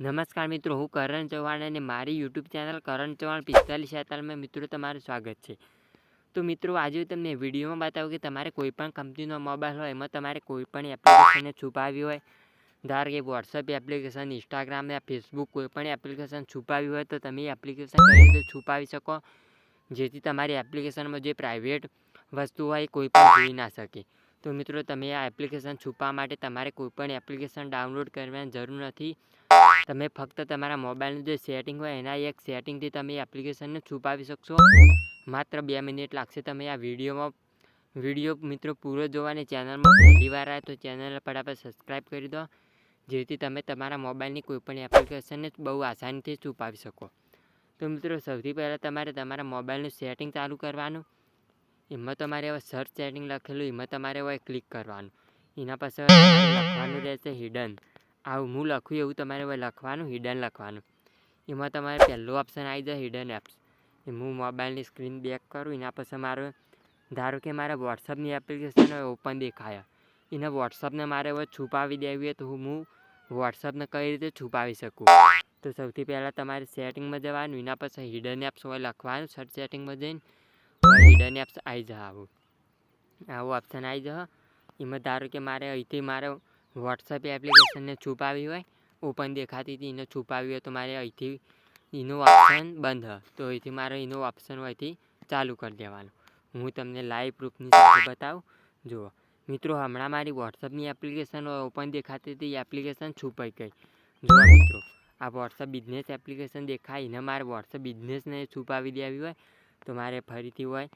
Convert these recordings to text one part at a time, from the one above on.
નમસ્કાર મિત્રો, હું કરણ ચૌહાણ અને મારી યુટ્યુબ ચેનલ કરણ ચૌહાણ પિસ્તાલીસ છેતાલીસમાં મિત્રો તમારું સ્વાગત છે. તો મિત્રો, આજે તમને વિડીયોમાં બતાવું કે તમારે કોઈપણ કંપનીનો મોબાઈલ હોય, એમાં તમારે કોઈપણ એપ્લિકેશનને છુપાવી હોય, ધારો કે વોટ્સઅપ એપ્લિકેશન ઇન્સ્ટાગ્રામ યા ફેસબુક કોઈપણ એપ્લિકેશન છુપાવી હોય, તો તમે એપ્લિકેશન કઈ રીતે છુપાવી શકો? જેથી તમારી એપ્લિકેશનમાં જે પ્રાઇવેટ વસ્તુ હોય એ કોઈ પણ જોઈ ના શકે. તો મિત્રો તમે આ એપ્લિકેશન છુપા માટે તમારે કોઈપણ એપ્લિકેશન ડાઉનલોડ કરવાની જરૂર નથી. તમે ફક્ત તમારા મોબાઈલનું જે સેટિંગ હોય એના એક સેટિંગથી તમે એપ્લિકેશનને છુપાવી શકશો. માત્ર બે મિનિટ લાગશે તમે આ વિડીયોમાં, વીડિયો મિત્રો પૂરો જોવાની ચેનલમાં પહેલી વાર આવે તો ચેનલ ફટાફટ સબસ્ક્રાઈબ કરી દો, જેથી તમે તમારા મોબાઈલની કોઈપણ એપ્લિકેશનને બહુ આસાનીથી છુપાવી શકો. તો મિત્રો સૌથી પહેલાં તમારે તમારા મોબાઈલનું સેટિંગ ચાલુ કરવાનું એમાં તમારે હવે સર્ચ સેટિંગ લખેલું એમાં તમારે હવે ક્લિક કરવાનું. એના પછી લખવાનું રહેશે હિડન આવું હું લખું એવું તમારે હવે લખવાનું હિડન લખવાનું. એમાં તમારે પહેલું ઓપ્શન આવી જાય હિડન એપ્સ એ હું મોબાઈલની સ્ક્રીન બેક કરું એના પછી મારે ધારો કે મારે વોટ્સઅપની એપ્લિકેશન હોય ઓપન દેખાય. એને વોટ્સઅપને મારે હવે છુપાવી દેવી હોય તો હું વોટ્સઅપને કઈ રીતે છુપાવી શકું? તો સૌથી પહેલાં તમારે સેટિંગમાં જવાનું એના પછી હિડન એપ્સ હોય લખવાનું સર્ચ સેટિંગમાં જઈને હિડન એપ્સ આવી જાય આવું. આવું ઓપ્શન આવી જા. એમાં ધારો કે મારે અહીંથી મારે વોટ્સઅપ એપ્લિકેશનને છુપાવી હોય ઓપન દેખાતી હતી, એને છુપાવી હોય તો મારે અહીંથી એનું ઓપ્શન બંધ તો અહીંથી મારે એનું ઓપ્શન હોય અહીંથી ચાલુ કરી દેવાનું. હું તમને લાઈવ પ્રૂફની સાથે બતાવું. જુઓ. મિત્રો, હમણાં મારી વોટ્સઅપની એપ્લિકેશન ઓપન દેખાતી હતી એપ્લિકેશન છુપાઈ ગઈ. જુઓ મિત્રો. આ વોટ્સઅપ બિઝનેસ એપ્લિકેશન દેખાય. એને મારે વોટ્સઅપ બિઝનેસને છુપાવી દેવી હોય તો મારે ફરીથી હોય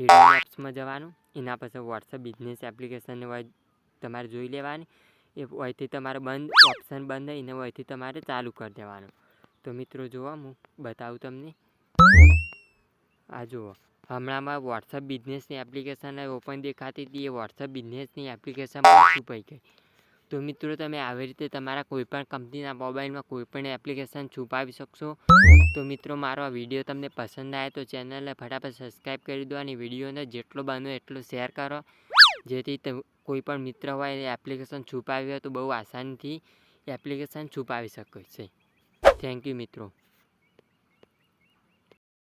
હિડન એપ્સમાં જવાનું. એના પછી વોટ્સઅપ બિઝનેસ એપ્લિકેશનને હોય તમારે જોઈ લેવાની. એ અહીંથી તમારે બંધ ઓપ્શન બંધ એને અહીંથી તમારે ચાલુ કરી દેવાનું. તો મિત્રો જોવા હું બતાવું તમને. આ જુઓ, હમણાંમાં વોટ્સઅપ બિઝનેસની એપ્લિકેશન ઓપન દેખાતી હતી. એ વોટ્સઅપ બિઝનેસની એપ્લિકેશન પણ છુપાઈ ગઈ. તો મિત્રો, તમે આવી રીતે તમારા કોઈપણ કંપનીના મોબાઈલમાં કોઈપણ એપ્લિકેશન છુપાવી શકશો? તો મિત્રો, મારો આ વીડિયો તમને પસંદ આવે તો ચેનલને ફટાફટ સબસ્ક્રાઈબ કરી દો અને વિડીયોને જેટલો બનો એટલો શેર કરો. જેથી કોઈપણ મિત્ર હોય એ એપ્લિકેશન છુપાવી હોય તો બહુ આસાનીથી એપ્લિકેશન છુપાવી શકે છે. થેન્ક યુ મિત્રો.